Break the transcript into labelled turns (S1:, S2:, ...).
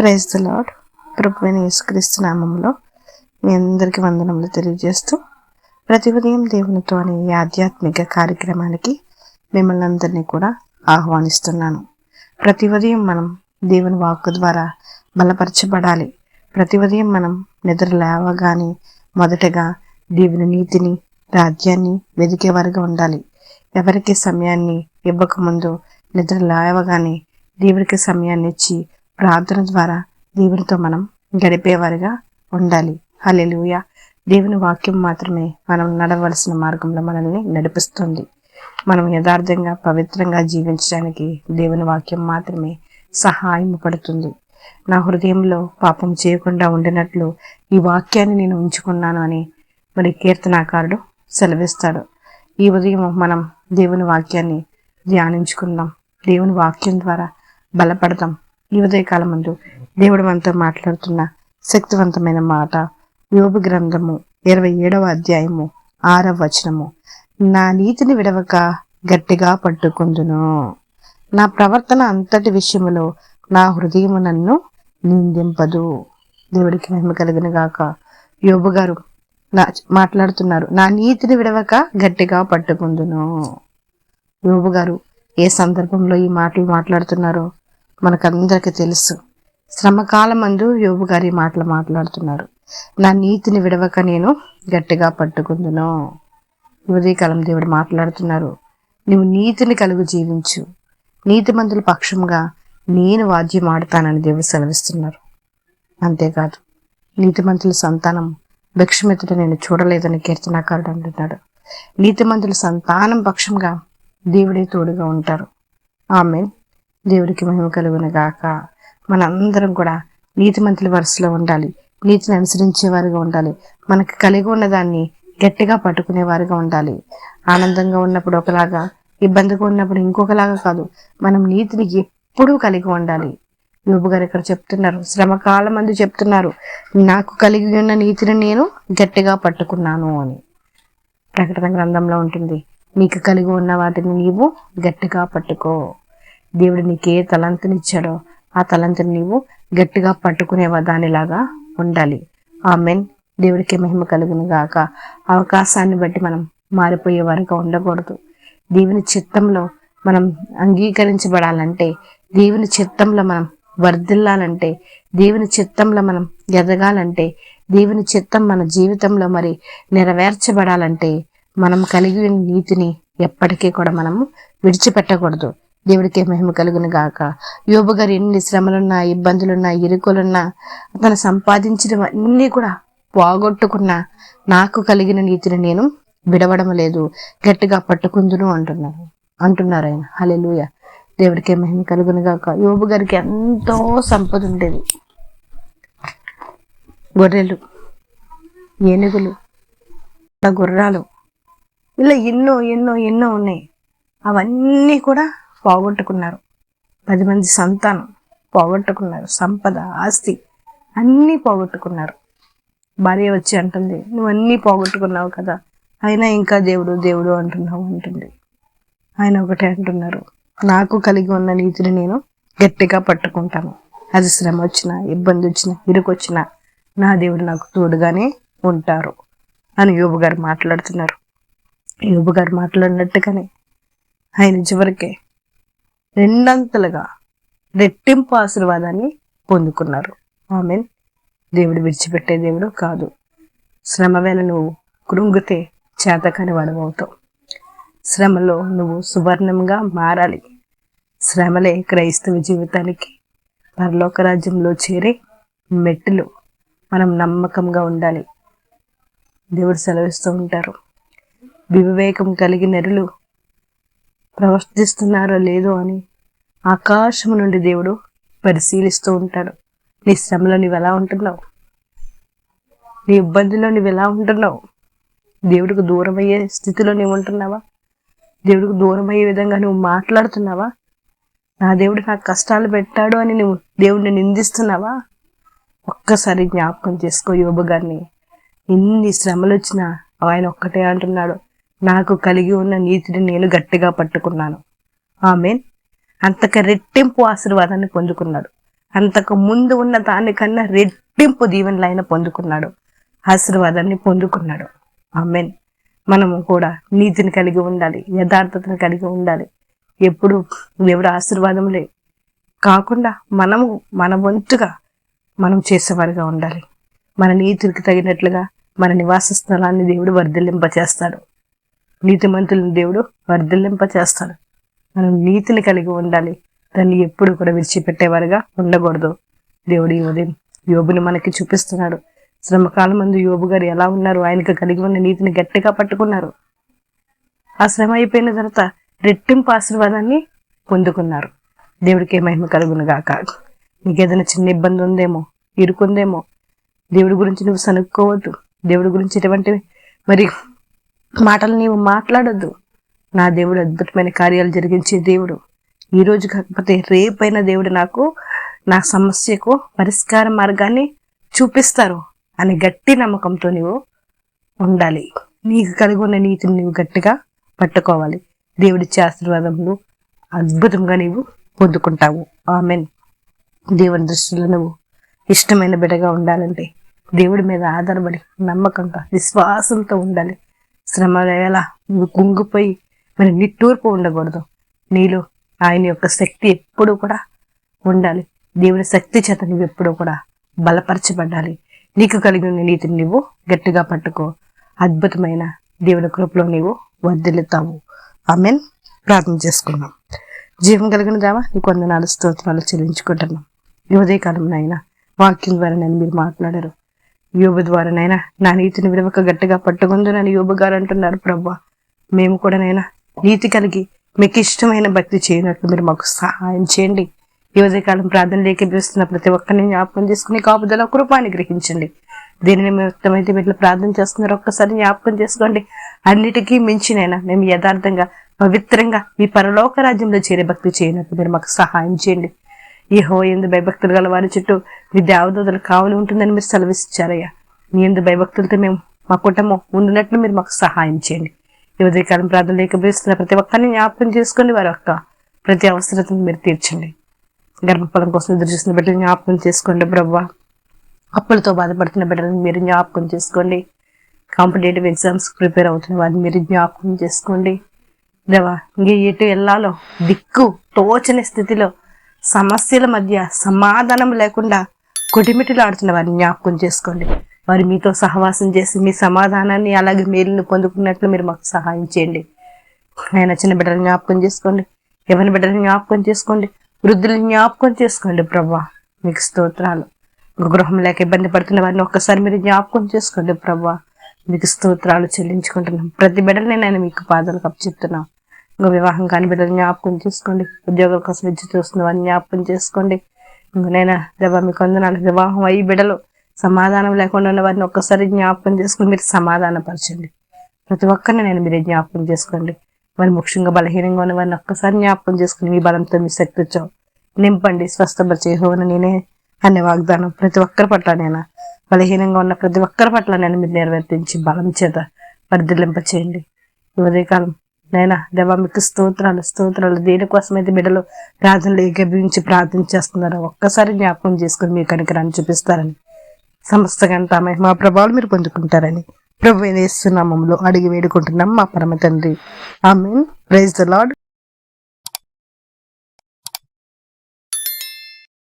S1: Praise the lord ప్రభువైన యేసుక్రీస్తు నామంలో మీ అందరికీ వందనములు తెలియజేస్తూ ప్రతి ఉదయం దేవునితో అనే ఈ ఆధ్యాత్మిక కార్యక్రమానికి మిమ్మల్ని అందరినీ కూడా ఆహ్వానిస్తున్నాను. ప్రతి ఉదయం మనం దేవుని వాక్కు ద్వారా బలపరచబడాలి. ప్రతి ఉదయం మనం నిద్ర లేవగానే మొదటగా దేవుని నీతిని రాజ్యాన్ని వెదికేవారుగా ఉండాలి. ఎవరికి సమయాన్ని ఇవ్వకముందు నిద్ర లేవగానే దేవుడికి సమయాన్ని ఇచ్చి ప్రార్థన ద్వారా దేవునితో మనం గడిపేవారిగా ఉండాలి. హలెలుయ దేవుని వాక్యం మాత్రమే మనం నడవలసిన మార్గంలో మనల్ని నడిపిస్తుంది. మనం యథార్థంగా పవిత్రంగా జీవించడానికి దేవుని వాక్యం మాత్రమే సహాయం పడుతుంది. నా హృదయంలో పాపం చేయకుండా ఉండినట్లు ఈ వాక్యాన్ని నేను ఉంచుకున్నాను అని మరి కీర్తనాకారుడు సెలవిస్తాడు. ఈ ఉదయం మనం దేవుని వాక్యాన్ని ధ్యానించుకుందాం. దేవుని వాక్యం ద్వారా బలపడతాం ఈ ఉదయకాలం ముందు దేవుడు మనతో మాట్లాడుతున్న శక్తివంతమైన మాట. యోబు గ్రంథము ఇరవై ఏడవ అధ్యాయము ఆరవ వచనము. నా నీతిని విడవక గట్టిగా పట్టుకుందును. నా ప్రవర్తన అంతటి విషయములో నా హృదయము నన్ను నిందింపదు. దేవుడికి మహిమ కలిగిన గాక. యోబు గారు నా మాట్లాడుతున్నారు. నా నీతిని విడవక గట్టిగా పట్టుకుందును. యోబు గారు ఏ సందర్భంలో ఈ మాటలు మాట్లాడుతున్నారో మనకందరికీ తెలుసు. శ్రమకాలమందు యోబు గారి మాటలు మాట్లాడుతున్నారు. నా నీతిని విడవక నేను గట్టిగా పట్టుకుందును. ఉదయకాలం దేవుడు మాట్లాడుతున్నారు. నువ్వు నీతిని కలుగు జీవించు. నీతిమంతుల పక్షంగా నేను వాద్యం ఆడతానని దేవుడు సెలవిస్తున్నారు. అంతేకాదు నీతిమంతుల సంతానం భిక్షమెత్తుట నేను చూడలేదని కీర్తనాకారుడు అంటున్నాడు. నీతిమంతుల సంతానం పక్షంగా దేవుడే తోడుగా ఉంటారు. ఆమె దేవుడికి మహిమ కలుగున గాక. మనందరం కూడా నీతిమంతుల వరుసలో ఉండాలి. నీతిని అనుసరించేవారుగా ఉండాలి. మనకు కలిగి ఉన్న దాన్ని గట్టిగా పట్టుకునేవారుగా ఉండాలి. ఆనందంగా ఉన్నప్పుడు ఒకలాగా ఇబ్బందిగా ఉన్నప్పుడు ఇంకొకలాగా కాదు. మనం నీతిని ఎప్పుడూ కలిగి ఉండాలి. యోబు గారు ఇక్కడ చెప్తున్నారు. శ్రమకాలం మంది చెప్తున్నారు. నాకు కలిగి ఉన్న నీతిని నేను గట్టిగా పట్టుకున్నాను అని. ప్రకటన గ్రంథంలో ఉంటుంది. నీకు కలిగి ఉన్న వాటిని నీవు గట్టిగా పట్టుకో. దేవుడు నీకు ఏ తలంతునిచ్చాడో ఆ తలంతుని నీవు గట్టిగా పట్టుకునేవా దానిలాగా ఉండాలి. ఆమెన్. దేవుడికి మహిమ కలుగును గాక. అవకాశాన్ని బట్టి మనం మారిపోయే వారిగా ఉండకూడదు. దేవుని చిత్తంలో మనం అంగీకరించబడాలంటే దేవుని చిత్తంలో మనం వర్ధిల్లాలంటే దేవుని చిత్తంలో మనం ఎదగాలంటే దేవుని చిత్తం మన జీవితంలో మరి నెరవేర్చబడాలంటే మనం కలిగి నీతిని ఎప్పటికీ కూడా మనము విడిచిపెట్టకూడదు. దేవుడికి మహిమ కలుగును గాక. యోబు గారు ఎన్ని శ్రమలున్నా ఇబ్బందులున్నా ఇరుకులున్నా తను సంపాదించినవన్నీ కూడా పోగొట్టుకున్న నాకు కలిగిన నీతిని నేను విడవడం లేదు. గట్టిగా పట్టుకుందును అంటున్నారు. అంటున్నారు ఆయన. హలెలుయ దేవుడికి మహిమ కలుగును గాక. యోబు గారికి ఎంతో సంపద ఉండేది. గొర్రెలు ఏనుగులు గుర్రాలు ఇలా ఎన్నో ఎన్నో ఎన్నో ఉన్నాయి. అవన్నీ కూడా పోగొట్టుకున్నారు. పది మంది సంతానం పోగొట్టుకున్నారు. సంపద ఆస్తి అన్నీ పోగొట్టుకున్నారు. భార్య వచ్చి అంటుంది నువ్వు అన్నీ పోగొట్టుకున్నావు కదా అయినా ఇంకా దేవుడు దేవుడు అంటున్నావు అంటుంది. ఆయన ఒకటే అంటున్నారు నాకు కలిగి ఉన్న నీతిని నేను గట్టిగా పట్టుకుంటాను. అది శ్రమ వచ్చినా ఇబ్బంది వచ్చినా ఇరుకొచ్చినా నా దేవుడు నాకు తోడుగానే ఉంటారు అని యోబు గారు మాట్లాడుతున్నారు. యోబు గారు మాట్లాడినట్టుగానే ఆయన చివరికి రెండంతలుగా రెట్టింపు ఆశీర్వాదాన్ని పొందుకున్నారు. ఆమె దేవుడు విడిచిపెట్టే దేవుడు కాదు. శ్రమ వేళ నువ్వు కృంగితే చేతకాని వాడవవుతావు శ్రమలో నువ్వు సువర్ణంగా మారాలి. శ్రమలే క్రైస్తవ జీవితానికి పరలోక రాజ్యంలో చేరే మెట్టులు మనం నమ్మకంగా ఉండాలి. దేవుడు సెలవిస్తూ ఉంటారు. వివేకం కలిగి నరులు ప్రవర్తిస్తున్నారో లేదో అని ఆకాశం నుండి దేవుడు పరిశీలిస్తూ ఉంటాడు. నీ శ్రమలో నువ్వు ఎలా ఉంటున్నావు? నీ ఇబ్బందిలో నువ్వు ఎలా ఉంటున్నావు? దేవుడికి దూరమయ్యే స్థితిలో నువ్వు ఉంటున్నావా? దేవుడికి దూరం అయ్యే విధంగా నువ్వు మాట్లాడుతున్నావా? నా దేవుడు నాకు కష్టాలు పెట్టాడు అని నువ్వు దేవుడిని నిందిస్తున్నావా? ఒక్కసారి జ్ఞాపకం చేసుకో యోబు గారిని. ఎన్ని శ్రమలు వచ్చినా ఆయన ఒక్కటే అంటున్నాడు. నాకు కలిగి ఉన్న నీతిని నేను గట్టిగా పట్టుకున్నాను. ఆమె అంతక రెట్టింపు ఆశీర్వాదాన్ని పొందుకున్నాడు. అంతకు ముందు ఉన్న దానికన్నా రెట్టింపు దీవెనలు ఆయన పొందుకున్నాడు. ఆశీర్వాదాన్ని పొందుకున్నాడు. ఆమెన్. మనము కూడా నీతిని కలిగి ఉండాలి యథార్థతను కలిగి ఉండాలి. ఎప్పుడు దేవుడు ఆశీర్వాదంలే కాకుండా మనము మన వంతుగా మనం చేసేవారిగా ఉండాలి. మన నీతికి తగినట్లుగా మన నివాస స్థలాన్ని దేవుడు వర్ధిల్లింప చేస్తాడు నీతిమంతులను దేవుడు వర్ధిల్లింప చేస్తాడు మనం నీతిని కలిగి ఉండాలి. దాన్ని ఎప్పుడు కూడా విడిచిపెట్టేవారుగా ఉండకూడదు. దేవుడు ఈ ఉదయం యోబుని మనకి చూపిస్తున్నాడు. శ్రమకాలం మందు యోబు గారు ఎలా ఉన్నారు? ఆయనకు కలిగి ఉన్న నీతిని గట్టిగా పట్టుకున్నారు. ఆ శ్రమ అయిపోయిన తర్వాత రెట్టింపు ఆశీర్వాదాన్ని పొందుకున్నారు. దేవుడికి మహిమ కలుగును గాక. నీకు ఏదైనా చిన్న ఇబ్బంది ఉందేమో ఇరుకుందేమో దేవుడి గురించి నువ్వు సనుక్కోవద్దు. దేవుడి గురించి ఎటువంటి మరి మాటలు నీవు మాట్లాడొద్దు. నా దేవుడు అద్భుతమైన కార్యాలు జరిగించే దేవుడు. ఈరోజు కాకపోతే రేపైన దేవుడు నాకు నా సమస్యకు పరిష్కార మార్గాన్ని చూపిస్తారు అని గట్టి నమ్మకంతో నీవు ఉండాలి. నీకు కలిగి ఉన్న నీతిని నీవు గట్టిగా పట్టుకోవాలి. దేవుడిచ్చే ఆశీర్వాదములు అద్భుతంగా నీవు పొందుకుంటావు. ఆమెన్. దేవుని దృష్టిలో నువ్వు ఇష్టమైన బిడ్డగా ఉండాలంటే దేవుడి మీద ఆధారపడి నమ్మకంగా విశ్వాసంతో ఉండాలి. శ్రమ వేళ కుంగిపోయి మరి నిట్టూర్పు ఉండకూడదు. నీలో ఆయన యొక్క శక్తి ఎప్పుడూ కూడా ఉండాలి. దేవుని శక్తి చేత నువ్వు ఎప్పుడూ కూడా బలపరచబడాలి. నీకు కలిగిన నీతిని నువ్వు గట్టిగా పట్టుకో. అద్భుతమైన దేవుని కృపలో నీవు వర్ధిల్లుతావు. ఆమెన్. ప్రార్థన చేసుకున్నాం జీవం కలిగిన దేవా నీకు వందనాలు స్తోత్రాలు చెల్లించుకుంటున్నాం. ఈ ఉదయకాలం నాయన వాక్యం ద్వారా నేను మీరు మాట్లాడారు. యోబు ద్వారా నైనా నా నీతిని విడవక గట్టిగా పట్టుకుందునని యోబు గారు అంటున్నారు ప్రభా. మేము కూడా నైనా నీతి కలిగి మీకు ఇష్టమైన భక్తి చేయనట్లు మీరు మాకు సహాయం చేయండి. ఈ ఉదయకాలం ప్రార్థన లేఖిస్తున్న ప్రతి ఒక్కరిని జ్ఞాపకం చేసుకుని కాపుదల కృపాన్ని గ్రహించండి. దీనిని నిమిత్తమైతే మీరు ప్రార్థన చేస్తున్నారు. ఒక్కసారి జ్ఞాపకం చేసుకోండి. అన్నిటికీ మించినైనా మేము యథార్థంగా పవిత్రంగా మీ పరలోక రాజ్యంలో చేరే భక్తి చేయనట్లు మీరు మాకు సహాయం చేయండి. ఈ హో ఎందు భయభక్తులు గల వారి చుట్టూ మీ దేవదూతల కావలి ఉంటుందని మీరు సెలవిస్తారయ్యా మీ ఎందు భయభక్తులతో మేము మా కుటుంబం ఉండినట్లు మీరు మాకు సహాయం చేయండి. ఈ ఉదయకాలం ప్రార్థన లేకపోయిస్తున్న ప్రతి ఒక్కరిని జ్ఞాపకం చేసుకోండి వారి యొక్క ప్రతి అవసరతను మీరు తీర్చండి. గర్భఫలం కోసం ఎదురు చూసిన బిడ్డలు జ్ఞాపకం చేసుకోండి బ్రవ్వ అప్పులతో బాధపడుతున్న బిడ్డలను మీరు జ్ఞాపకం చేసుకోండి. కాంపిటేటివ్ ఎగ్జామ్స్ ప్రిపేర్ అవుతున్న వారిని మీరు జ్ఞాపకం చేసుకోండి. దేవా ఇంక ఎటు వెళ్ళాలో దిక్కు తోచని స్థితిలో సమస్యల మధ్య సమాధానం లేకుండా కొటిమిటిలాడుతున్న వారిని జ్ఞాపకం చేసుకోండి. వారు మీతో సహవాసం చేసి మీ సమాధానాన్ని అలాగే మేలును పొందుకున్నట్లు మీరు మాకు సహాయం చేయండి. ఆయన చిన్న బిడ్డలు జ్ఞాపకం చేసుకోండి. ఎవరి బిడ్డలు జ్ఞాపకం చేసుకోండి. వృద్ధులను జ్ఞాపకం చేసుకోండి ప్రభా. మీకు స్తోత్రాలు. గృహం లేక ఇబ్బంది పడుతున్న వారిని ఒక్కసారి మీరు జ్ఞాపకం చేసుకోండి ప్రభా. మీకు స్తోత్రాలు చెల్లించుకుంటున్నాం. ప్రతి బిడ్డని నేను మీకు పాదాలు కప్పు చెప్తున్నాం. ఇంకా వివాహం కాని బిడ్డలు జ్ఞాపకం చేసుకోండి. ఉద్యోగాల కోసం విద్య చూస్తున్న వారిని జ్ఞాపకం చేసుకోండి. ఇంకనైనా దేవా మీకు వందనాలు. వివాహం అయ్యి బిడ్డలు సమాధానం లేకుండా ఉన్న వారిని ఒక్కసారి జ్ఞాపకం చేసుకుని మీరు సమాధానపరచండి. ప్రతి ఒక్కరిని నేను మీరే జ్ఞాపకం చేసుకోండి. మరి ముఖ్యంగా బలహీనంగా ఉన్న వారిని ఒక్కసారి జ్ఞాపకం చేసుకుని మీ బలంతో మీ శక్తితో నింపండి. స్వస్థపరిచే హోవని నేనే అనే వాగ్దానం ప్రతి ఒక్కరి పట్ల నేను? బలహీనంగా ఉన్న ప్రతి ఒక్కరి పట్ల నేను మీరు నిర్వర్తించి బలం చేత వర్ధిల్లింప చేయండి ఉదయకాలం నైనా దేవా మీకు స్తోత్రాలు స్తోత్రాలు. అయితే బిడ్డలు ప్రార్థనలు ఏకీభవించి ప్రార్థన చేస్తున్నారో ఒక్కసారి జ్ఞాపకం చేసుకుని మీ కనికరాన్ని చూపిస్తారని. సమస్త గంట మా ప్రభావాలు మీరు పొందుకుంటారని. ప్రభు వేస్తున్నామంలో అడిగి వేడుకుంటున్నాం మా పరమ తండ్రి. I mean praise the Lord